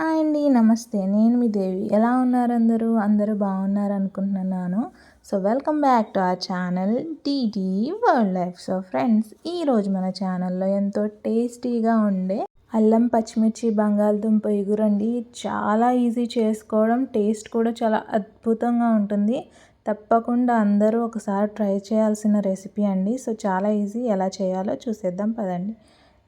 Hi అండి నమస్తే. నేను మీ దేవి. ఎలా ఉన్నారు అందరూ? అందరూ బాగున్నారు అనుకుంటున్నాను. So welcome back to our channel TT world life. So friends ఈరోజు మన ఛానల్లో ఎంతో టేస్టీగా ఉండే అల్లం పచ్చిమిర్చి బంగాళదుంప ఎగురండి. చాలా ఈజీ చేసుకోవడం టేస్ట్ కూడా చాలా అద్భుతంగా ఉంటుంది. తప్పకుండా అందరూ ఒకసారి ట్రై చేయాల్సిన రెసిపీ అండి. సో చాలా ఈజీ. ఎలా చేయాలో చూసేద్దాం పదండి.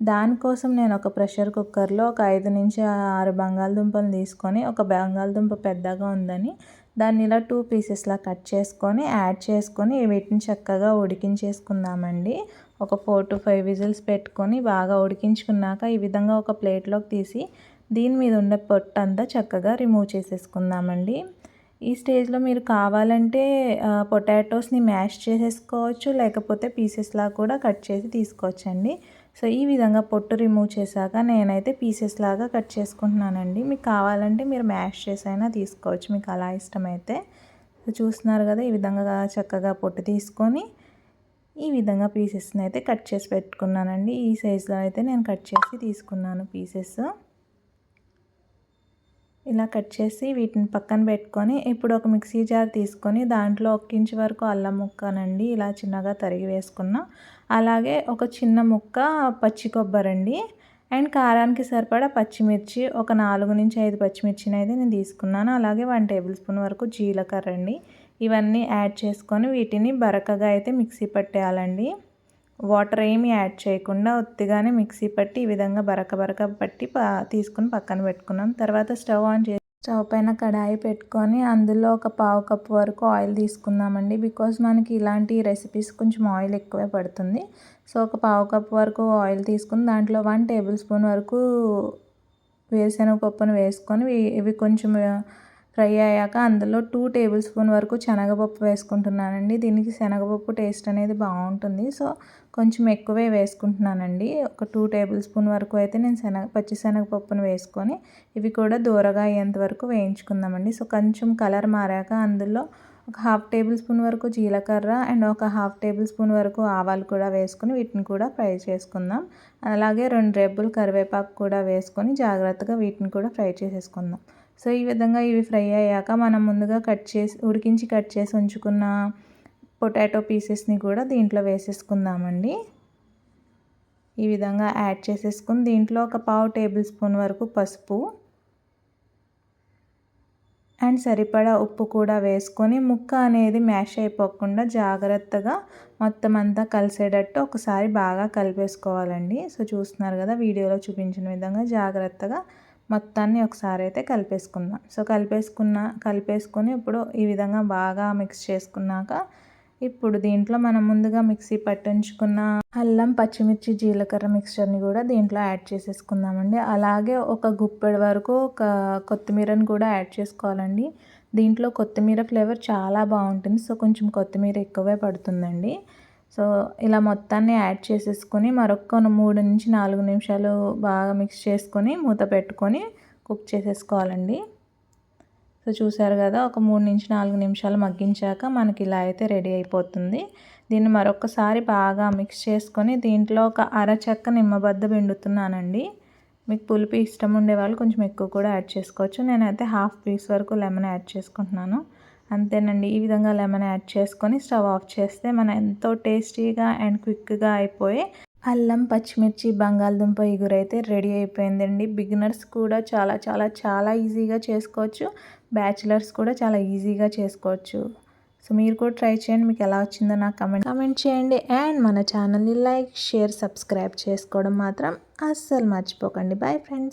దానికోసం నేను ఒక ప్రెషర్ కుక్కర్లో ఒక ఐదు నుంచి ఆరు బంగాళదుంపలు తీసుకొని ఒక బంగాళదుంప పెద్దగా ఉందని దాన్ని ఇలా టూ పీసెస్లా కట్ చేసుకొని యాడ్ చేసుకొని వీటిని చక్కగా ఉడికించేసుకుందామండి. ఒక ఫోర్ టు ఫైవ్ విజిల్స్ పెట్టుకొని బాగా ఉడికించుకున్నాక ఈ విధంగా ఒక ప్లేట్లోకి తీసి దీని మీద ఉండే పొట్టు అంతా చక్కగా రిమూవ్ చేసేసుకుందామండి. ఈ స్టేజ్లో మీరు కావాలంటే పొటాటోస్ని మ్యాష్ చేసేసుకోవచ్చు లేకపోతే పీసెస్లా కూడా కట్ చేసి తీసుకోవచ్చండి. సో ఈ విధంగా పొట్టు రిమూవ్ చేశాక నేనైతే పీసెస్ లాగా కట్ చేసుకుంటున్నానండి. మీకు కావాలంటే మీరు మ్యాష్ చేసైనా తీసుకోవచ్చు. మీకు అలా ఇష్టమైతే. చూస్తున్నారు కదా ఈ విధంగా చక్కగా పొట్టు తీసుకొని ఈ విధంగా పీసెస్ని అయితే కట్ చేసి పెట్టుకున్నానండి. ఈ సైజులో అయితే నేను కట్ చేసి తీసుకున్నాను పీసెస్ ఇలా కట్ చేసి వీటిని పక్కన పెట్టుకొని ఇప్పుడు ఒక మిక్సీ జార్ తీసుకొని దాంట్లో ఒక ఇంచు వరకు అల్లం ముక్కనండి ఇలా చిన్నగా తరిగి వేసుకున్న. అలాగే ఒక చిన్న ముక్క పచ్చి కొబ్బరి అండి అండ్ కారానికి సరిపడా పచ్చిమిర్చి ఒక నాలుగు నుంచి ఐదు పచ్చిమిర్చిని అయితే నేను తీసుకున్నాను. అలాగే వన్ టేబుల్ స్పూన్ వరకు జీలకర్ర అండి. ఇవన్నీ యాడ్ చేసుకొని వీటిని బరకగా అయితే మిక్సీ పట్టేయాలండి. వాటర్ ఏమి యాడ్ చేయకుండా ఒత్తిగానే మిక్సీ పట్టి ఈ విధంగా బరక బరక పట్టి తీసుకుని పక్కన పెట్టుకున్నాం. తర్వాత స్టవ్ ఆన్ చేసి స్టవ్ పైన కడాయి పెట్టుకొని అందులో ఒక పావు కప్పు వరకు ఆయిల్ తీసుకుందామండి. బికాజ్ మనకి ఇలాంటి రెసిపీస్ కొంచెం ఆయిల్ ఎక్కువే పడుతుంది. సో ఒక పావు కప్పు వరకు ఆయిల్ తీసుకుని దాంట్లో వన్ టేబుల్ స్పూన్ వరకు వేరుశనగ పప్పును వేసుకొని ఇవి కొంచెం ఫ్రై అయ్యాక అందులో టూ టేబుల్ స్పూన్ వరకు శనగపప్పు వేసుకుంటున్నానండి. దీనికి శనగపప్పు టేస్ట్ అనేది బాగుంటుంది. సో కొంచెం ఎక్కువే వేసుకుంటున్నానండి. ఒక టూ టేబుల్ స్పూన్ వరకు అయితే నేను శనగ పచ్చి శనగపప్పును వేసుకొని ఇవి కూడా దూరగా అయ్యేంత వరకు వేయించుకుందామండి. సో కొంచెం కలర్ మారాక అందులో ఒక హాఫ్ టేబుల్ స్పూన్ వరకు జీలకర్ర అండ్ ఒక హాఫ్ టేబుల్ స్పూన్ వరకు ఆవాలు కూడా వేసుకుని వీటిని కూడా ఫ్రై చేసుకుందాం. అలాగే రెండు రెబ్బులు కరివేపాకు కూడా వేసుకొని జాగ్రత్తగా వీటిని కూడా ఫ్రై చేసేసుకుందాం. సో ఈ విధంగా ఇవి ఫ్రై అయ్యాక మనం ముందుగా కట్ చేసి ఉడికించి కట్ చేసి ఉంచుకున్న పొటాటో పీసెస్ని కూడా దీంట్లో వేసేసుకుందామండి. ఈ విధంగా యాడ్ చేసేసుకుని దీంట్లో ఒక పావు టేబుల్ స్పూన్ వరకు పసుపు అండ్ సరిపడా ఉప్పు కూడా వేసుకొని ముక్క అనేది మ్యాష్ అయిపోకుండా జాగ్రత్తగా మొత్తం అంతా కలిసేటట్టు ఒకసారి బాగా కలిపేసుకోవాలండి. సో చూస్తున్నారు కదా వీడియోలో చూపించిన విధంగా జాగ్రత్తగా మొత్తాన్ని ఒకసారి అయితే కలిపేసుకుందాం. సో కలిపేసుకున్న కలిపేసుకొని ఇప్పుడు ఈ విధంగా బాగా మిక్స్ చేసుకున్నాక ఇప్పుడు దీంట్లో మనం ముందుగా మిక్సీ పట్టించుకున్న అల్లం పచ్చిమిర్చి జీలకర్ర మిక్స్చర్ని కూడా దీంట్లో యాడ్ చేసేసుకుందామండి. అలాగే ఒక గుప్పెడు వరకు ఒక కొత్తిమీరని కూడా యాడ్ చేసుకోవాలండి. దీంట్లో కొత్తిమీర ఫ్లేవర్ చాలా బాగుంటుంది. సో కొంచెం కొత్తిమీర ఎక్కువే పడుతుందండి. సో ఇలా మొత్తాన్ని యాడ్ చేసేసుకొని మరొక మూడు నుంచి నాలుగు నిమిషాలు బాగా మిక్స్ చేసుకొని మూత పెట్టుకొని కుక్ చేసేసుకోవాలండి. సో చూసారు కదా ఒక మూడు నుంచి నాలుగు నిమిషాలు మగ్గించాక మనకి ఇలా అయితే రెడీ అయిపోతుంది. దీన్ని మరొకసారి బాగా మిక్స్ చేసుకొని దీంట్లో ఒక అరచక్క నిమ్మబద్ద పిండుతున్నానండి. మీకు పులుపు ఇష్టం ఉండే వాళ్ళు కొంచెం ఎక్కువ కూడా యాడ్ చేసుకోవచ్చు. నేనైతే హాఫ్ పీస్ వరకు లెమన్ యాడ్ చేసుకుంటున్నాను. అంతేనండి ఈ విధంగా లెమన్ యాడ్ చేసుకొని స్టవ్ ఆఫ్ చేస్తే మన ఎంతో టేస్టీగా అండ్ క్విక్గా అయిపోయి అల్లం పచ్చిమిర్చి బంగాళదుంప ఎగురైతే రెడీ అయిపోయిందండి. బిగినర్స్ కూడా చాలా చాలా చాలా ఈజీగా చేసుకోవచ్చు. బ్యాచిలర్స్ కూడా చాలా ఈజీగా చేసుకోవచ్చు. సో మీరు కూడా ట్రై చేయండి. మీకు ఎలా వచ్చిందో నాకు కమెంట్ కమెంట్ చేయండి. అండ్ మన ఛానల్ని లైక్ షేర్ సబ్స్క్రైబ్ చేసుకోవడం మాత్రం అస్సలు మర్చిపోకండి. Bye friends.